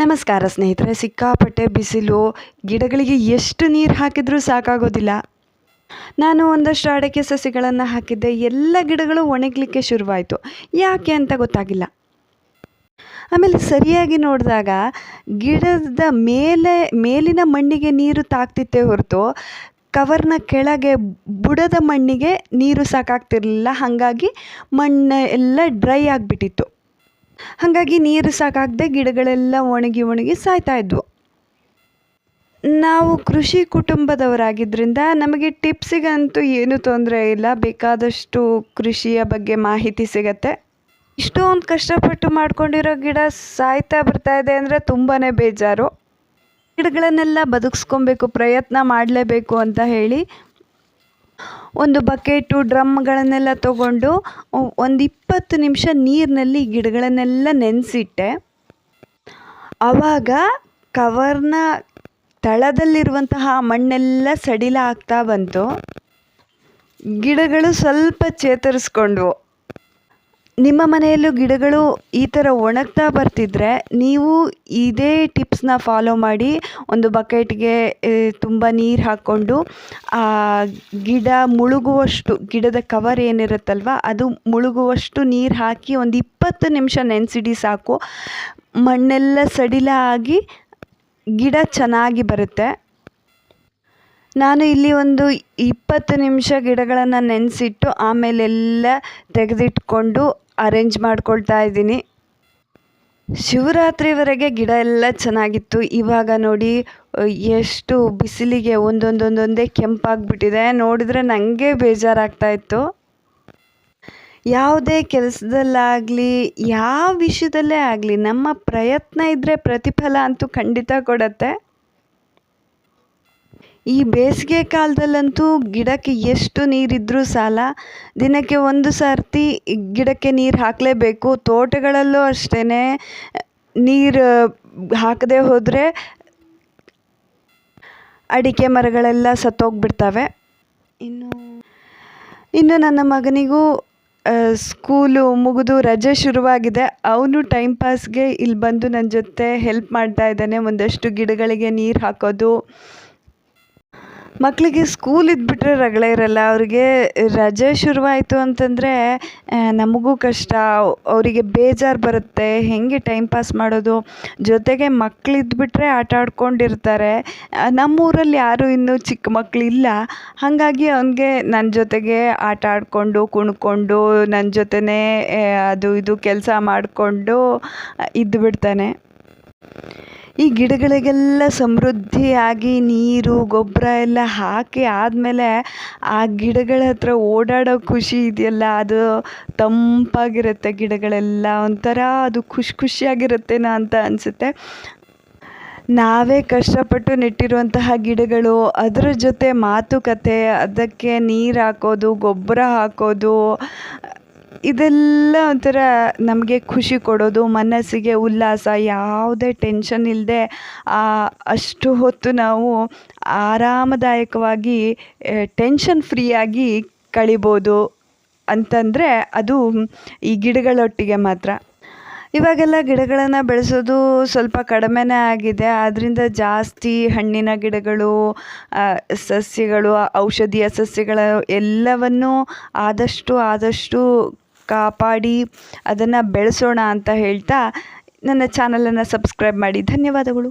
ನಮಸ್ಕಾರ ಸ್ನೇಹಿತರೆ, ಸಿಕ್ಕಾಪಟ್ಟೆ ಬಿಸಿಲು, ಗಿಡಗಳಿಗೆ ಎಷ್ಟು ನೀರು ಹಾಕಿದರೂ ಸಾಕಾಗೋದಿಲ್ಲ. ನಾನು ಒಂದಷ್ಟು ಅಡಕೆ ಸಸಿಗಳನ್ನು ಹಾಕಿದ್ದೆ, ಎಲ್ಲ ಗಿಡಗಳು ಒಣಗಲಿಕ್ಕೆ ಶುರುವಾಯಿತು. ಯಾಕೆ ಅಂತ ಗೊತ್ತಾಗಿಲ್ಲ. ಆಮೇಲೆ ಸರಿಯಾಗಿ ನೋಡಿದಾಗ ಗಿಡದ ಮೇಲೆ, ಮೇಲಿನ ಮಣ್ಣಿಗೆ ನೀರು ತಾಗ್ತಿತ್ತೇ ಹೊರತು ಕವರ್ನ ಕೆಳಗೆ ಬುಡದ ಮಣ್ಣಿಗೆ ನೀರು ಸಾಕಾಗ್ತಿರಲಿಲ್ಲ, ಹಾಗಾಗಿ ಮಣ್ಣು ಎಲ್ಲ ಡ್ರೈ ಆಗಿಬಿಟ್ಟಿತ್ತು. ಹಾಗಾಗಿ ನೀರು ಸಾಕಾಗದೆ ಗಿಡಗಳೆಲ್ಲ ಒಣಗಿ ಒಣಗಿ ಸಾಯ್ತಾ ಇದ್ವು. ನಾವು ಕೃಷಿ ಕುಟುಂಬದವರಾಗಿದ್ದರಿಂದ ನಮಗೆ ಟಿಪ್ಸಿಗಂತೂ ಏನೂ ತೊಂದರೆ ಇಲ್ಲ. ಬೇಕಾದಷ್ಟು ಕೃಷಿಯ ಬಗ್ಗೆ ಮಾಹಿತಿ ಸಿಗತ್ತೆ. ಇಷ್ಟೊಂದು ಕಷ್ಟಪಟ್ಟು ಮಾಡ್ಕೊಂಡಿರೋ ಗಿಡ ಸಾಯ್ತಾ ಬರ್ತಾ ಇದೆ ಅಂದರೆ ತುಂಬಾ ಬೇಜಾರು. ಗಿಡಗಳನ್ನೆಲ್ಲ ಬದುಕಿಸ್ಕೊಬೇಕು, ಪ್ರಯತ್ನ ಮಾಡಲೇಬೇಕು ಅಂತ ಹೇಳಿ ಒಂದು ಬಕೆಟು ಡ್ರಮ್ಗಳನ್ನೆಲ್ಲ ತಗೊಂಡು ಒಂದು ಇಪ್ಪತ್ತು ನಿಮಿಷ ನೀರಿನಲ್ಲಿ ಗಿಡಗಳನ್ನೆಲ್ಲ ನೆನೆಸಿಟ್ಟೆ. ಆವಾಗ ಕವರ್ನ ತಳದಲ್ಲಿರುವಂತಹ ಮಣ್ಣೆಲ್ಲ ಸಡಿಲ ಆಗ್ತಾ ಬಂತು. ಗಿಡಗಳು ಸ್ವಲ್ಪ ಚೇತರಿಸ್ಕೊಂಡ್ವು. ನಿಮ್ಮ ಮನೆಯಲ್ಲೂ ಗಿಡಗಳು ಈ ಥರ ಒಣಗ್ತಾ ಬರ್ತಿದ್ರೆ ನೀವು ಇದೇ ಟಿಪ್ಸ್ನ ಫಾಲೋ ಮಾಡಿ ಒಂದು ಬಕೆಟ್ಗೆ ತುಂಬ ನೀರು ಹಾಕ್ಕೊಂಡು ಗಿಡ ಮುಳುಗುವಷ್ಟು, ಗಿಡದ ಕವರ್ ಏನಿರುತ್ತಲ್ವ, ಅದು ಮುಳುಗುವಷ್ಟು ನೀರು ಹಾಕಿ ಒಂದು ಇಪ್ಪತ್ತು ನಿಮಿಷ ನೆನೆಸಿಡಿ ಸಾಕು. ಮಣ್ಣೆಲ್ಲ ಸಡಿಲ ಆಗಿ ಗಿಡ ಚೆನ್ನಾಗಿ ಬರುತ್ತೆ. ನಾನು ಇಲ್ಲಿ ಒಂದು ಇಪ್ಪತ್ತು ನಿಮಿಷ ಗಿಡಗಳನ್ನು ನೆನೆಸಿಟ್ಟು ಆಮೇಲೆಲ್ಲ ತೆಗೆದಿಟ್ಕೊಂಡು ಅರೇಂಜ್ ಮಾಡ್ಕೊಳ್ತಾ ಇದ್ದೀನಿ. ಶಿವರಾತ್ರಿವರೆಗೆ ಗಿಡ ಎಲ್ಲ ಚೆನ್ನಾಗಿತ್ತು. ಇವಾಗ ನೋಡಿ, ಎಷ್ಟು ಬಿಸಿಲಿಗೆ ಒಂದೊಂದೊಂದೊಂದೇ ಕೆಂಪಾಗಿಬಿಟ್ಟಿದೆ. ನೋಡಿದರೆ ನನಗೆ ಬೇಜಾರಾಗ್ತಾ ಇತ್ತು. ಯಾವುದೇ ಕೆಲಸದಲ್ಲಾಗಲಿ, ಯಾವ ವಿಷಯದಲ್ಲೇ ಆಗಲಿ, ನಮ್ಮ ಪ್ರಯತ್ನ ಇದ್ದರೆ ಪ್ರತಿಫಲ ಅಂತೂ ಖಂಡಿತ ಕೊಡತ್ತೆ. ಈ ಬೇಸಿಗೆ ಕಾಲದಲ್ಲಂತೂ ಗಿಡಕ್ಕೆ ಎಷ್ಟು ನೀರಿದ್ರೂ ಸಾಲ. ದಿನಕ್ಕೆ ಒಂದು ಸರ್ತಿ ಗಿಡಕ್ಕೆ ನೀರು ಹಾಕಲೇಬೇಕು. ತೋಟಗಳಲ್ಲೂ ಅಷ್ಟೇ ನೀರು ಹಾಕದೆ ಹೋದರೆ ಅಡಿಕೆ ಮರಗಳೆಲ್ಲ ಸತ್ತೋಗ್ಬಿಡ್ತವೆ. ಇನ್ನು ಇನ್ನು ನನ್ನ ಮಗನಿಗೂ ಸ್ಕೂಲು ಮುಗಿದು ರಜೆ ಶುರುವಾಗಿದೆ. ಅವನು ಟೈಮ್ ಪಾಸ್ಗೆ ಇಲ್ಲಿ ಬಂದು ನನ್ನ ಜೊತೆ ಹೆಲ್ಪ್ ಮಾಡ್ತಾ ಇದ್ದಾನೆ. ಒಂದಷ್ಟು ಗಿಡಗಳಿಗೆ ನೀರು ಹಾಕೋದು. ಮಕ್ಕಳಿಗೆ ಸ್ಕೂಲ್ ಇದ್ಬಿಟ್ರೆ ರಗಳೆ ಇರಲ್ಲ, ಅವರಿಗೆ ರಜೆ ಶುರುವಾಯಿತು ಅಂತಂದರೆ ನಮಗೂ ಕಷ್ಟ, ಅವರಿಗೆ ಬೇಜಾರು ಬರುತ್ತೆ, ಹೇಗೆ ಟೈಮ್ ಪಾಸ್ ಮಾಡೋದು, ಜೊತೆಗೆ ಮಕ್ಳು ಇದ್ಬಿಟ್ರೆ ಆಟ ಆಡ್ಕೊಂಡಿರ್ತಾರೆ ನಮ್ಮೂರಲ್ಲಿ ಯಾರೂ ಇನ್ನೂ ಚಿಕ್ಕ ಮಕ್ಕಳಿಲ್ಲ ಹಾಗಾಗಿ ಅವನಿಗೆ ನನ್ನ ಜೊತೆಗೆ ಆಟ ಆಡಿಕೊಂಡು, ಕುಣ್ಕೊಂಡು ನನ್ನ ಜೊತೆನೇ ಅದು ಇದು ಕೆಲಸ ಮಾಡಿಕೊಂಡು ಇದ್ದು ಬಿಡ್ತಾನೆ ಈ ಗಿಡಗಳಿಗೆಲ್ಲ ಸಮೃದ್ಧಿಯಾಗಿ ನೀರು, ಗೊಬ್ಬರ ಎಲ್ಲ ಹಾಕಿ ಆದಮೇಲೆ ಆ ಗಿಡಗಳ ಹತ್ರ ಓಡಾಡೋ ಖುಷಿ ಇದೆಯಲ್ಲ, ಅದು ತಂಪಾಗಿರುತ್ತೆ ಗಿಡಗಳೆಲ್ಲ. ಒಂಥರ ಅದು ಖುಷಿ ಖುಷಿಯಾಗಿರುತ್ತೇನೋ ಅಂತ ಅನಿಸುತ್ತೆ. ನಾವೇ ಕಷ್ಟಪಟ್ಟು ನೆಟ್ಟಿರುವಂತಹ ಗಿಡಗಳು, ಅದರ ಜೊತೆ ಮಾತುಕತೆ, ಅದಕ್ಕೆ ನೀರು ಹಾಕೋದು, ಗೊಬ್ಬರ ಹಾಕೋದು ಇದೆಲ್ಲ ಒಂಥರ ನಮಗೆ ಖುಷಿ ಕೊಡೋದು, ಮನಸ್ಸಿಗೆ ಉಲ್ಲಾಸ, ಯಾವುದೇ ಟೆನ್ಷನ್ ಇಲ್ಲದೆ ಅಷ್ಟು ಹೊತ್ತು ನಾವು ಆರಾಮದಾಯಕವಾಗಿ ಟೆನ್ಷನ್ ಫ್ರೀಯಾಗಿ ಕಳಿಬೋದು ಅಂತಂದರೆ ಅದು ಈ ಗಿಡಗಳೊಟ್ಟಿಗೆ ಮಾತ್ರ. ಇವಾಗೆಲ್ಲ ಗಿಡಗಳನ್ನು ಬೆಳೆಸೋದು ಸ್ವಲ್ಪ ಕಡಿಮೆನೇ ಆಗಿದೆ. ಆದ್ದರಿಂದ ಜಾಸ್ತಿ ಹಣ್ಣಿನ ಗಿಡಗಳು ಸಸ್ಯಗಳು, ಔಷಧೀಯ ಸಸ್ಯಗಳು ಎಲ್ಲವನ್ನೂ ಆದಷ್ಟು ಆದಷ್ಟು ಕಾಪಾಡಿ ಅದನ್ನು ಬೆಳೆಸೋಣ ಅಂತ ಹೇಳ್ತಾ ನನ್ನ ಚಾನಲನ್ನು ಸಬ್ಸ್ಕ್ರೈಬ್ ಮಾಡಿ. ಧನ್ಯವಾದಗಳು.